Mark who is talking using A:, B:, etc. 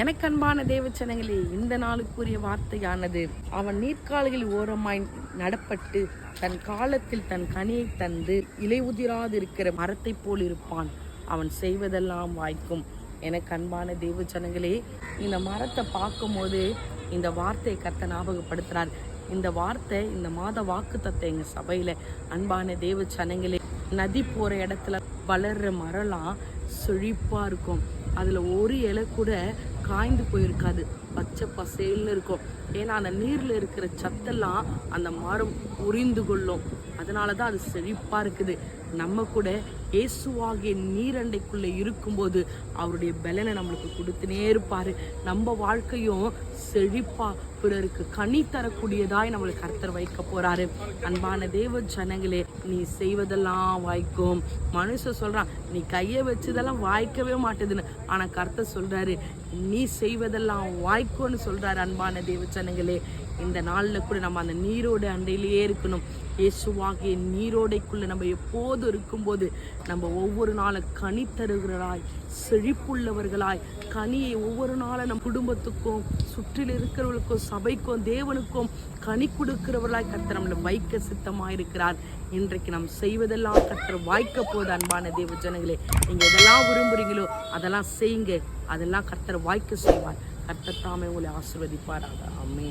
A: எனக்கு அன்பான தேவச்சனங்களே இந்த நாளுக்குரிய வார்த்தையானது. அவன் நீர்க்கால்களில் ஓரமாய் நடப்பட்டு தன் காலத்தில் தன் கனியை தந்து இலை உதிராதிருக்கிற மரத்தைப் போல் இருப்பான். அவன் செய்வதெல்லாம் வாய்க்கும். எனக்கு அன்பான தேவச்சனங்களே இந்த மரத்தை பார்க்கும்போது இந்த வார்த்தையை கத்த ஞாபகப்படுத்துகிறார் இந்த வார்த்தை இந்த மாத வாக்கு தத்தேன் எங்கள் சபையில். அன்பான தேவச்சனங்களே நதி போகிற இடத்துல வளர்ற மரம்லாம் செழிப்பாக இருக்கும். அதில் ஒரு இலை கூட காய்ந்து போயிருக்காது. பச்சை பசேல்னு இருக்கும். ஏன்னா அந்த நீர்ல இருக்கிற சத்தெல்லாம் அந்த மரம் உறிந்து கொள்ளும். அதனால தான் அது செழிப்பா இருக்குது. நம்ம கூட இயேசுவாகிய நீரண்டைக்குள்ள இருக்கும்போது அவருடைய பலனை நம்மளுக்கு கொடுத்துனே இருப்பாரு. நம்ம வாழ்க்கையும் செழிப்பா பிறருக்கு கனி தரக்கூடியதாய் நம்மளுக்கு கர்த்தர் வைக்க போறாரு. அன்பான தேவ ஜனங்களே நீ செய்வதெல்லாம் வாய்க்கும். மனுஷன் சொல்றான் நீ கையை வச்சதெல்லாம் வாய்க்கவே மாட்டேதுன்னு. ஆனா கர்த்தர் சொல்றாரு நீ செய்வதெல்லாம் வாய்க்கும்னு சொல்றாரு அன்பான தேவ ஜனங்களே. இந்த நாளில் கூட நம்ம அந்த நீரோட அண்டையிலேயே இருக்கணும். இயேசுவாகிய நீரோடைக்குள்ள நம்ம எப்போது இருக்கும்போது நம்ம ஒவ்வொரு நாளும் கனி தருகிறவர்களாய் செழிப்புள்ளவர்களாய் கனியை ஒவ்வொரு நாளும் நம் குடும்பத்துக்கும் சுற்றில் இருக்கிறவர்களுக்கும் சபைக்கும் தேவனுக்கும் கனி கொடுக்கிறவர்களாய் கத்தர் நம்மளை வைக்க சித்தமாக இருக்கிறார் இன்றைக்கு நாம் செய்வதெல்லாம் கத்தர் வாய்க்க போது அன்பான தேவ ஜனங்களே நீங்கள் எதெல்லாம் விரும்புறீங்களோ அதெல்லாம் செய்யுங்க. அதெல்லாம் கர்த்தர் வாய்க்க செய்வார். கர்த்தர் தாமே உங்களை ஆசிர்வதிப்பாராக. அம்மே